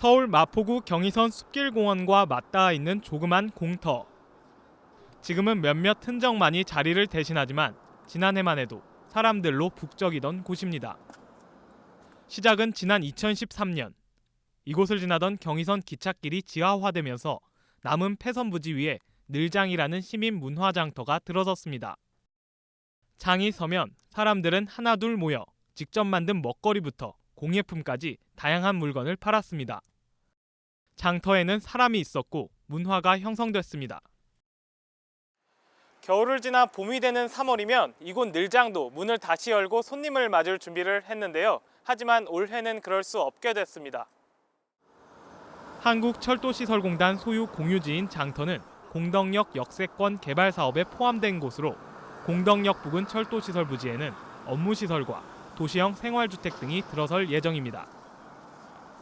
서울 마포구 경의선 숲길공원과 맞닿아 있는 조그만 공터. 지금은 몇몇 흔적만이 자리를 대신하지만 지난해만 해도 사람들로 북적이던 곳입니다. 시작은 지난 2013년 이곳을 지나던 경의선 기찻길이 지하화되면서 남은 폐선 부지 위에 늘장이라는 시민 문화 장터가 들어섰습니다. 장이 서면 사람들은 하나둘 모여 직접 만든 먹거리부터 공예품까지 다양한 물건을 팔았습니다. 장터에는 사람이 있었고 문화가 형성됐습니다. 겨울을 지나 봄이 되는 3월이면 이곳 늘장도 문을 다시 열고 손님을 맞을 준비를 했는데요. 하지만 올해는 그럴 수 없게 됐습니다. 한국철도시설공단 소유 공유지인 장터는 공덕역 역세권 개발 사업에 포함된 곳으로 공덕역 부근 철도시설 부지에는 업무시설과 도시형 생활주택 등이 들어설 예정입니다.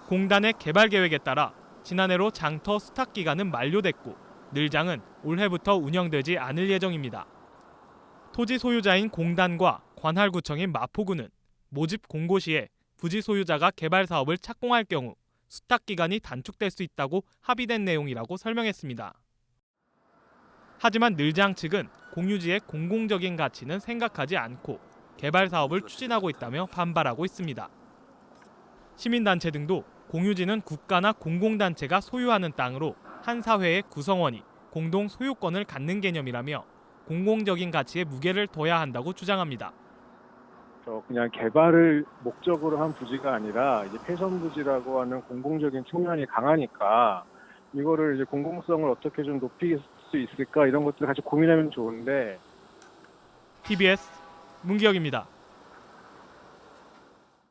공단의 개발 계획에 따라 지난해로 장터 수탁 기간은 만료됐고 늘장은 올해부터 운영되지 않을 예정입니다. 토지 소유자인 공단과 관할구청인 마포구는 모집 공고 시에 부지 소유자가 개발 사업을 착공할 경우 수탁 기간이 단축될 수 있다고 합의된 내용이라고 설명했습니다. 하지만 늘장 측은 공유지의 공공적인 가치는 생각하지 않고 개발 사업을 추진하고 있다며 반발하고 있습니다. 시민단체 등도 공유지는 국가나 공공단체가 소유하는 땅으로 한 사회의 구성원이 공동 소유권을 갖는 개념이라며 공공적인 가치에 무게를 둬야 한다고 주장합니다. 저 그냥 개발을 목적으로 한 부지가 아니라 이제 폐선 부지라고 하는 공공적인 측면이 강하니까 이거를 이제 공공성을 어떻게 좀 높일 수 있을까 이런 것들을 같이 고민하면 좋은데 TBS 문기혁입니다.